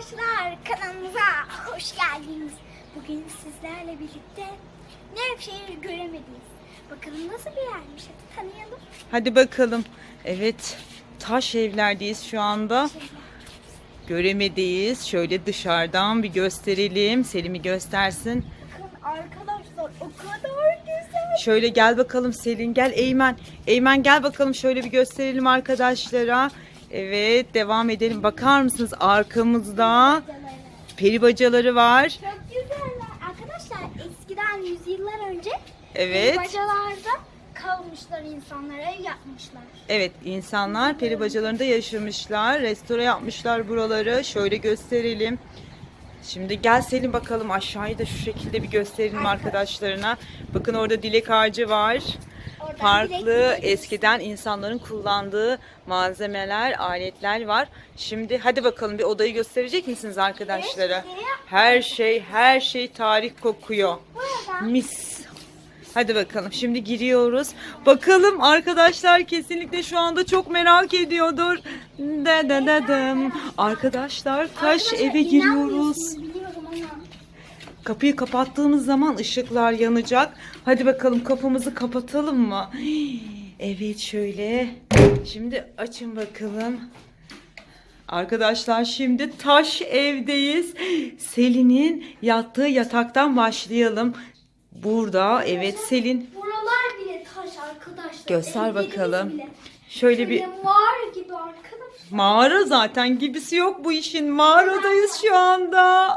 Arkadaşlar kanalımıza hoş geldiniz. Bugün sizlerle birlikte Nevşehir göremedeyiz. Bakalım nasıl bir yermiş hadi tanıyalım. Hadi bakalım. Evet, taş evlerdeyiz şu anda. Göremedeyiz. Şöyle dışarıdan bir gösterelim. Selim'i göstersin. Bakın arkadaşlar o kadar güzel. Şöyle gel bakalım Selin. Gel Eymen. Eymen gel bakalım şöyle bir gösterelim arkadaşlara. Evet, devam edelim. Bakar mısınız arkamızda peri bacaları var. Çok güzeller. Arkadaşlar eskiden yüzyıllar önce Evet. bacalarda kalmışlar insanlara ev yapmışlar. Evet, insanlar peri bacalarında yaşamışlar. Restore yapmışlar buraları. Şöyle gösterelim. Şimdi gel Selim bakalım aşağıyı da şu şekilde bir gösterelim arkadaşlarına. Bakın orada dilek ağacı var. Farklı eskiden insanların kullandığı malzemeler, aletler var. Şimdi hadi bakalım bir odayı gösterecek misiniz arkadaşlara? Evet. Her şey, her şey tarih kokuyor. Mis. Hadi bakalım şimdi giriyoruz. Bakalım arkadaşlar kesinlikle şu anda çok merak ediyordur. De de dem. Arkadaşlar taş eve giriyoruz. Kapıyı kapattığımız zaman ışıklar yanacak. Hadi bakalım kapımızı kapatalım mı? Evet şöyle. Şimdi açın bakalım. Arkadaşlar şimdi taş evdeyiz. Selin'in yattığı yataktan başlayalım. Burada evet Selin Buralar bile taş arkadaşlar. Göster bakalım. bile. şöyle bir mağara gibi arkadaşlar. mağara zaten gibisi yok bu işin. Mağaradayız şu anda.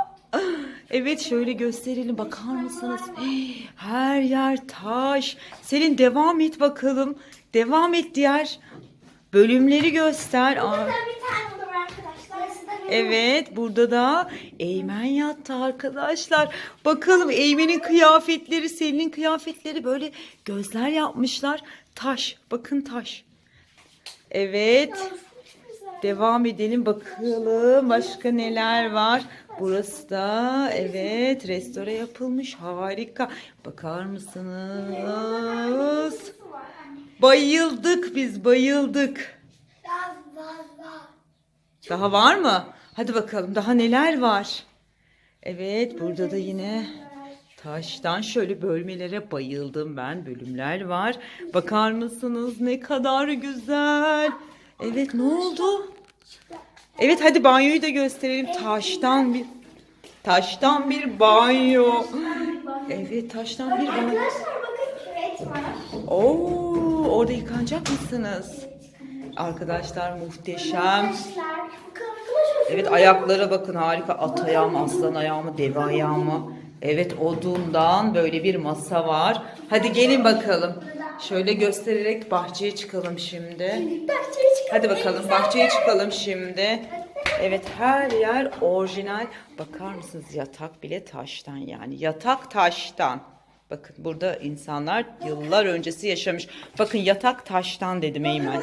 Evet şöyle gösterelim bakar mısınız? Her yer taş. Selin devam et bakalım. Devam et diğer bölümleri göster. Aa, Burada bir tane var arkadaşlar. Evet burada da Eymen yattı arkadaşlar. Bakalım Eymen'in kıyafetleri, Selin'in kıyafetleri böyle gözler yapmışlar. Taş. Bakın taş. Evet. Devam edelim bakalım başka neler var. Burası da evet restore yapılmış harika. Bakar mısınız? Bayıldık biz bayıldık. Daha var mı? Hadi bakalım daha neler var? Evet burada da yine taştan şöyle bölmelere bayıldım ben. Bölümler var. Bakar mısınız ne kadar güzel. Evet ne oldu? Evet hadi banyoyu da gösterelim. Taştan bir taştan bir banyo. Evet taştan bir banyo. Arkadaşlar bakın küvet var. Oo orada yıkanacak mısınız? Arkadaşlar muhteşem. Evet ayaklara bakın harika. At ayağı mı, aslan ayağı mı, deve ayağı mı? Evet odundan böyle bir masa var. Hadi gelin bakalım. Şöyle göstererek bahçeye çıkalım şimdi. Bahçeye. Hadi bakalım bahçeye çıkalım şimdi. Evet her yer orijinal. Bakar mısınız yatak bile taştan yani. Yatak taştan. Bakın burada insanlar yıllar öncesi yaşamış. Bakın yatak taştan dedim Eymen.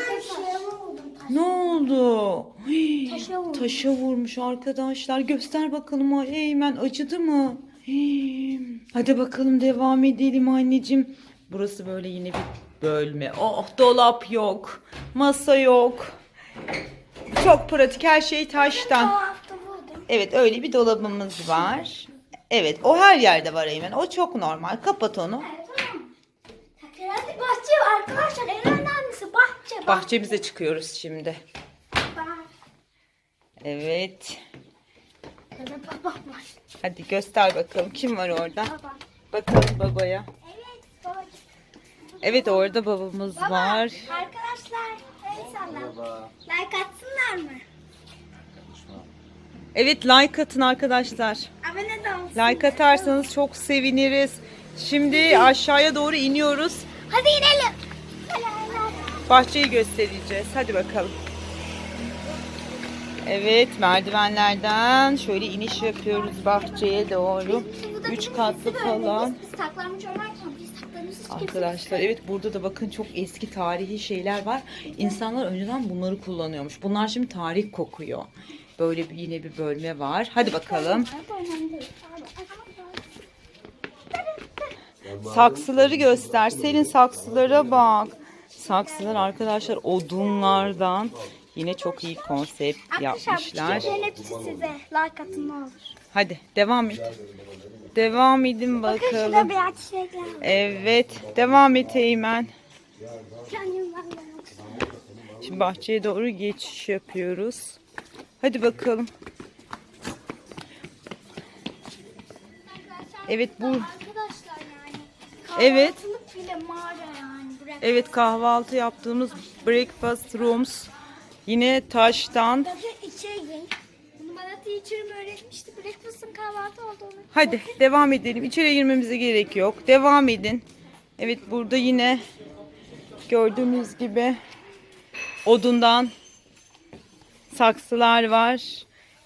Ne oldu? Hii, Taşa vurmuş. Taşa vurmuş arkadaşlar. Göster bakalım o Eymen acıdı mı? Hii. Hadi bakalım devam edelim anneciğim. Burası böyle yine bir bölme. Oh dolap yok. Masa yok. Çok pratik her şey taştan. Evet öyle bir dolabımız var. Evet o her yerde var Eymen. O çok normal. Kapat onu. Hadi bahçe arkadaşlar. En önemlisi bahçe. Bahçemize çıkıyoruz şimdi. Evet. Hadi göster bakalım kim var orada. Bakalım babaya. Evet orada babamız Baba, var. Arkadaşlar insanlar like atsınlar mı? Evet like atın arkadaşlar. Abone de olsun. Like atarsanız çok seviniriz. Şimdi aşağıya doğru iniyoruz. Hadi inelim. Bahçeyi göstereceğiz. Hadi bakalım. Evet merdivenlerden şöyle iniş yapıyoruz bahçeye doğru. Üç katlı falan. Biz, saklanmış oynarken Arkadaşlar evet burada da bakın çok eski tarihi şeyler var. İnsanlar önceden bunları kullanıyormuş. Bunlar şimdi tarih kokuyor. Böyle bir, yine bir bölme var. Hadi bakalım. Saksıları göster. Senin saksılara bak. Saksılar arkadaşlar odunlardan Yine çok iyi konsept Arkadaşlar bu yapmışlar. çiçeklerin hepsi size. Like atın ne olur. Hadi devam et. Devam edin Bakın şurada bakalım. beyaz çiçekler var. Evet, devam et Eymen. De Şimdi bahçeye doğru geçiş yapıyoruz. Hadi bakalım. Evet bu Arkadaşlar yani. Evet. Kahvaltılık bile mağara yani. Bırak. evet kahvaltı yaptığımız breakfast rooms yine taştan. Girin. Bunu bana teacher'ım öğretmişti. Breakfast'ın kahvaltı olduğunu. Hadi devam edelim. İçeri girmemize gerek yok. Devam edin. Evet burada yine gördüğünüz gibi odundan saksılar var.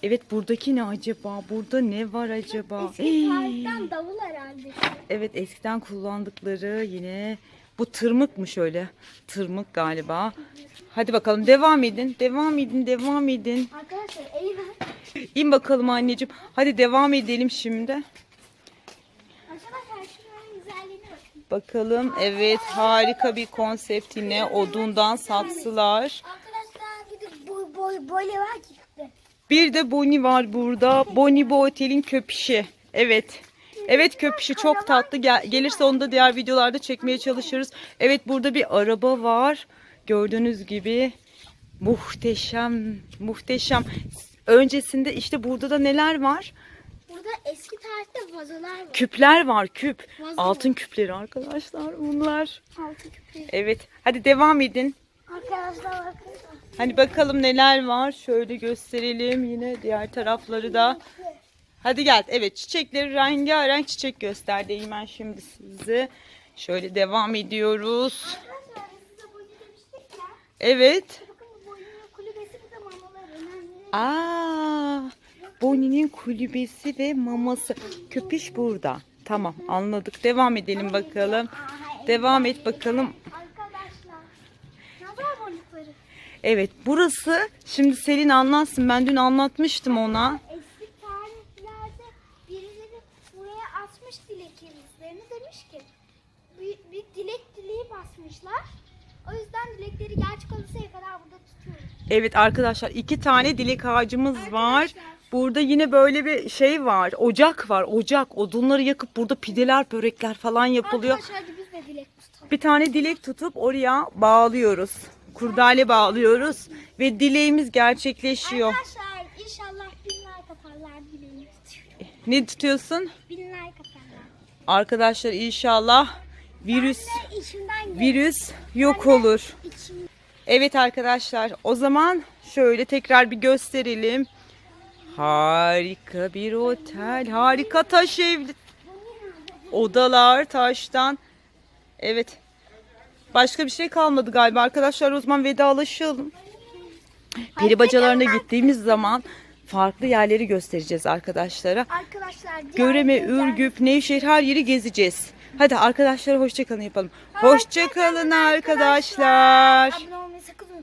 Evet buradaki ne acaba? Burada ne var acaba? Eski tarihten davul herhalde. Evet eskiden kullandıkları yine bu tırmık mı şöyle? Tırmık galiba. Hadi bakalım devam edin. Devam edin. Devam edin. Arkadaşlar eyvah. İn bakalım anneciğim. Hadi devam edelim şimdi. Arkadaşlar şunların güzelliğine bakın. Bakalım. Evet harika bir konsept yine. Odundan saksılar. Arkadaşlar bir de boy boy böyle var ki. Bir de Bonnie var burada. Bonnie bu otelin köpüşü. Evet. Evet köpüşü çok tatlı. Gel, gelirse onu da diğer videolarda çekmeye çalışırız. Evet burada bir araba var. Gördüğünüz gibi. Muhteşem. Muhteşem. Öncesinde işte burada da neler var? Burada eski tarihte vazolar var. Küpler var küp. Vazo. Altın küpleri arkadaşlar bunlar. Altı küpleri. Evet. Hadi devam edin. Arkadaşlar bakın. Hani bakalım neler var. Şöyle gösterelim yine diğer tarafları da. Hadi gel. Evet çiçekleri rengarenk çiçek gösterdi Eymen şimdi size. Şöyle devam ediyoruz. Arkadaşlar biz size boyu demiştik ya. Evet. Bakın bu boyunun kulübesi bir de mamalar önemli. Aa, Bonnie'nin kulübesi ve maması. Köpüş burada. Tamam anladık. Devam edelim bakalım. Devam et bakalım. Arkadaşlar. Nazar boncukları. Evet burası şimdi Selin anlatsın. Ben dün anlatmıştım ona. Eski tarihlerde birileri buraya asmış dileklerini demiş ki bir, bir dilek dileği basmışlar. O yüzden dilekleri gerçek oluncaya kadar burada tutuyoruz. Evet arkadaşlar iki tane dilek ağacımız var. Burada yine böyle bir şey var. Ocak var. Ocak. Odunları yakıp burada pideler, börekler falan yapılıyor. Arkadaşlar hadi biz de dilek tutalım. Bir tane dilek tutup oraya bağlıyoruz. Kurdale bağlıyoruz ve dileğimiz gerçekleşiyor. Arkadaşlar inşallah bin like atarlar dileğimi tutuyorum. Ne tutuyorsun? Bin like atarlar. Arkadaşlar inşallah virüs virüs yok olur. Evet arkadaşlar o zaman şöyle tekrar bir gösterelim. Harika bir otel, harika taş ev, odalar taştan. Evet. Başka bir şey kalmadı galiba arkadaşlar o zaman vedalaşalım. Peri bacalarına gittiğimiz zaman farklı yerleri göstereceğiz arkadaşlara. Arkadaşlar Göreme, Ürgüp, Nevşehir her yeri gezeceğiz. Hadi arkadaşlara hoşçakalın yapalım. Hoşçakalın arkadaşlar. Abone olmayı sakın.